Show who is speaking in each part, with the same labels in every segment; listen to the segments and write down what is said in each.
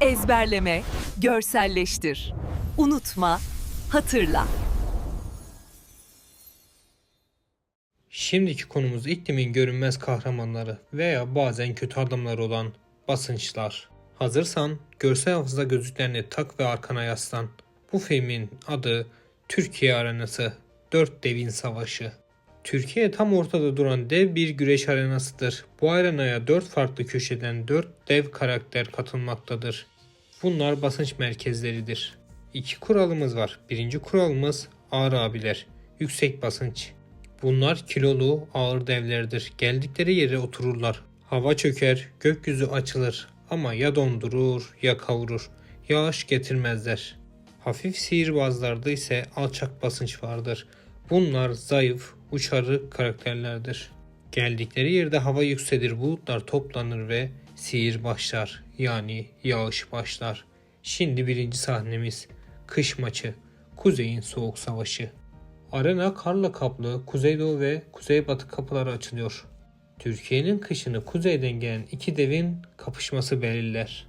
Speaker 1: Ezberleme, görselleştir. Unutma, hatırla.
Speaker 2: Şimdiki konumuz iklimin görünmez kahramanları veya bazen kötü adamlar olan basınçlar. Hazırsan görsel hafıza gözlüklerini tak ve arkana yaslan. Bu filmin adı Türkiye Arenası 4 Devin Savaşı. Türkiye tam ortada duran dev bir güreş arenasıdır. Bu arenaya 4 farklı köşeden 4 dev karakter katılmaktadır. Bunlar basınç merkezleridir. İki kuralımız var. Birinci kuralımız ağır abiler. Yüksek basınç. Bunlar kilolu ağır devlerdir. Geldikleri yere otururlar. Hava çöker, gökyüzü açılır ama ya dondurur ya kavurur. Yağış getirmezler. Hafif sihirbazlarda ise alçak basınç vardır. Bunlar zayıf, uçarı karakterlerdir. Geldikleri yerde hava yükselir, bulutlar toplanır ve sihir başlar. Yani yağış başlar. Şimdi birinci sahnemiz kış maçı. Kuzey'in soğuk savaşı. Arena karla kaplı kuzeydoğu ve kuzeybatı kapıları açılıyor. Türkiye'nin kışını kuzeyden gelen iki devin kapışması belirler.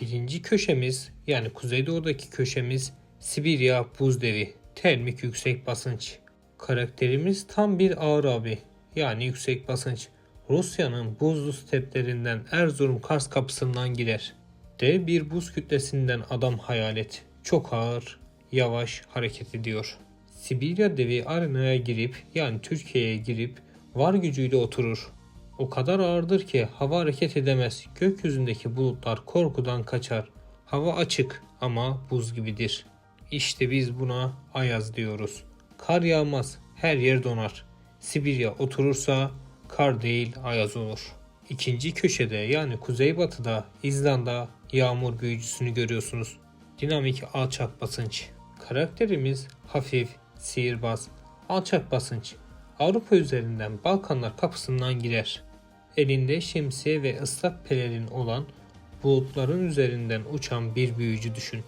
Speaker 2: Birinci köşemiz yani kuzeydoğudaki köşemiz Sibirya buz devi. Termik yüksek basınç. Karakterimiz tam bir ağır abi yani yüksek basınç. Rusya'nın buzlu steplerinden Erzurum Kars kapısından girer. Dev bir buz kütlesinden adam hayal et. Çok ağır, yavaş hareket ediyor. Sibirya devi arenaya girip yani Türkiye'ye girip var gücüyle oturur. O kadar ağırdır ki hava hareket edemez. Gökyüzündeki bulutlar korkudan kaçar. Hava açık ama buz gibidir. İşte biz buna ayaz diyoruz. Kar yağmaz, her yer donar. Sibirya oturursa kar değil ayaz olur. İkinci köşede yani kuzeybatıda İzlanda yağmur büyücüsünü görüyorsunuz. Dinamik alçak basınç. Karakterimiz hafif, sihirbaz, alçak basınç. Avrupa üzerinden Balkanlar kapısından girer. Elinde şemsiye ve ıslak pelerin olan bulutların üzerinden uçan bir büyücü düşün.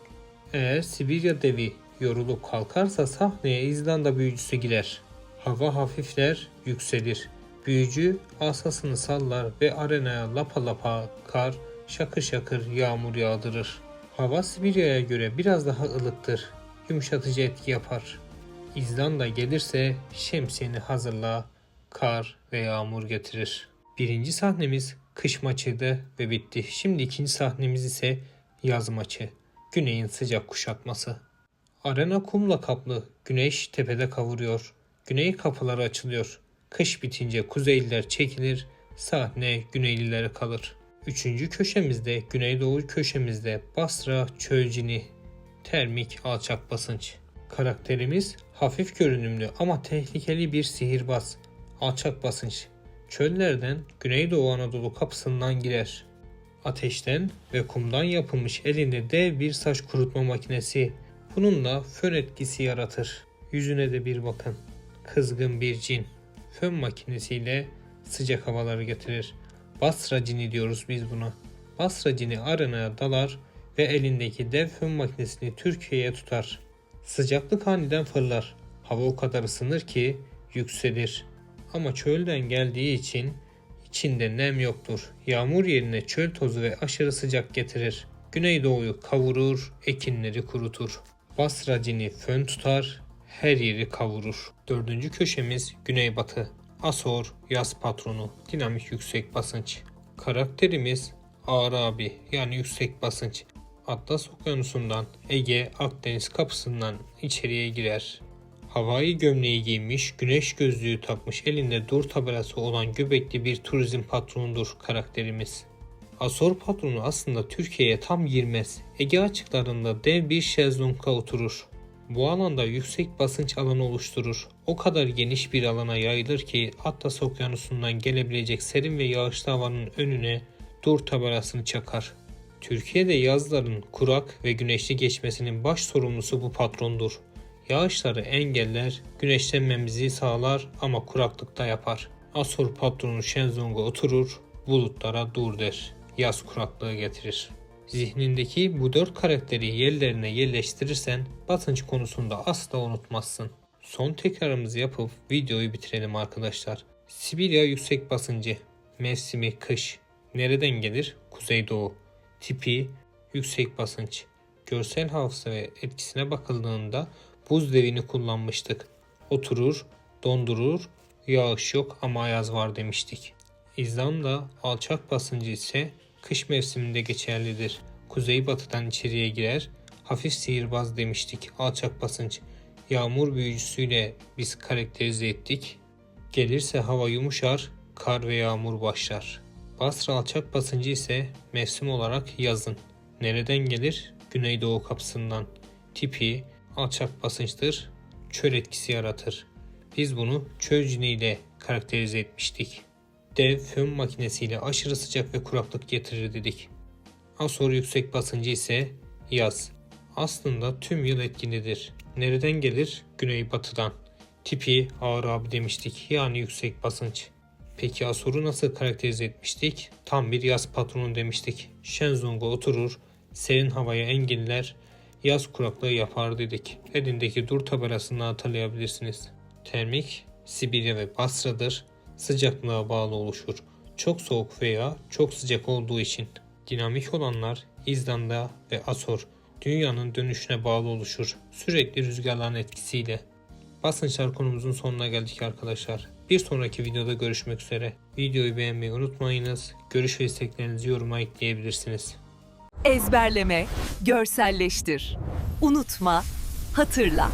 Speaker 2: Eğer Sibirya devi yorulup kalkarsa sahneye İzlanda büyücüsü girer. Hava hafifler, yükselir. Büyücü asasını sallar ve arenaya lapa lapa kar, şakır şakır yağmur yağdırır. Hava Sibirya'ya göre biraz daha ılıktır. Yumuşatıcı etki yapar. İzlanda gelirse şemsiyeni hazırla, kar ve yağmur getirir. Birinci sahnemiz kış maçıydı ve bitti. Şimdi ikinci sahnemiz ise yaz maçı. Güneyin sıcak kuşatması. Arena kumla kaplı. Güneş tepede kavuruyor. Güney kapıları açılıyor. Kış bitince kuzeyliler çekilir. Sahne güneylilere kalır. Üçüncü köşemizde, güneydoğu köşemizde Basra çölcini. Termik alçak basınç. Karakterimiz hafif görünümlü ama tehlikeli bir sihirbaz. Alçak basınç. Çöllerden Güneydoğu Anadolu kapısından girer. Ateşten ve kumdan yapılmış elinde dev bir saç kurutma makinesi. Bununla fön etkisi yaratır. Yüzüne de bir bakın. Kızgın bir cin. Fön makinesiyle sıcak havaları getirir. Basra cini diyoruz biz buna. Basra cini arenaya dalar ve elindeki dev fön makinesini Türkiye'ye tutar. Sıcaklık aniden fırlar. Hava o kadar ısınır ki yükselir. Ama çölden geldiği için içinde nem yoktur. Yağmur yerine çöl tozu ve aşırı sıcak getirir. Güneydoğuyu kavurur, ekinleri kurutur. Basra cini fön tutar, her yeri kavurur. Dördüncü köşemiz güneybatı. Asor, yaz patronu, dinamik yüksek basınç. Karakterimiz ağır abi yani yüksek basınç. Atlas Okyanusu'ndan Ege Akdeniz kapısından içeriye girer. Havai gömleği giymiş, güneş gözlüğü takmış, elinde dur tabelası olan göbekli bir turizm patronudur karakterimiz. Asor patronu aslında Türkiye'ye tam girmez. Ege açıklarında dev bir şezlongda oturur. Bu alanda yüksek basınç alanı oluşturur. O kadar geniş bir alana yayılır ki Atlas Okyanusu'ndan gelebilecek serin ve yağışlı havanın önüne dur tabelasını çakar. Türkiye'de yazların kurak ve güneşli geçmesinin baş sorumlusu bu patrondur. Yağışları engeller, güneşlenmemizi sağlar ama kuraklıkta yapar. Asur patronu Shenzong'a oturur, bulutlara dur der. Yaz kuraklığı getirir. Zihnindeki bu dört karakteri yerlerine yerleştirirsen basınç konusunda asla unutmazsın. Son tekrarımızı yapıp videoyu bitirelim arkadaşlar. Sibirya yüksek basıncı. Mevsimi kış. Nereden gelir? Kuzeydoğu. Tipi yüksek basınç. Görsel hafıza ve etkisine bakıldığında buz devini kullanmıştık. Oturur, dondurur, yağış yok ama ayaz var demiştik. İzlanda alçak basıncı ise kış mevsiminde geçerlidir. Kuzeybatıdan içeriye girer, hafif sihirbaz demiştik alçak basınç. Yağmur büyücüsüyle biz karakterize ettik. Gelirse hava yumuşar, kar ve yağmur başlar. Basra alçak basıncı ise mevsim olarak yazın. Nereden gelir? Güneydoğu kapısından. Tipi alçak basınçtır, çöl etkisi yaratır. Biz bunu çöl ciniyle karakterize etmiştik. Dev fön makinesiyle aşırı sıcak ve kuraklık getirir dedik. Asor yüksek basıncı ise yaz. Aslında tüm yıl etkilidir. Nereden gelir? Güneybatıdan. Tipi ağır abi demiştik yani yüksek basınç. Peki Asor'u nasıl karakterize etmiştik? Tam bir yaz patronu demiştik. Shenzong'a oturur, serin havaya enginler, yaz kuraklığı yapar dedik. Elindeki dur tabelasını hatırlayabilirsiniz. Termik, Sibirya ve Basra'dır. Sıcaklığa bağlı oluşur. Çok soğuk veya çok sıcak olduğu için. Dinamik olanlar İzlanda ve Asor dünyanın dönüşüne bağlı oluşur. Sürekli rüzgarların etkisiyle. Basınçlar konumuzun sonuna geldik arkadaşlar. Bir sonraki videoda görüşmek üzere. Videoyu beğenmeyi unutmayınız. Görüş ve isteklerinizi yoruma ekleyebilirsiniz.
Speaker 1: Ezberleme, görselleştir. Unutma, hatırla.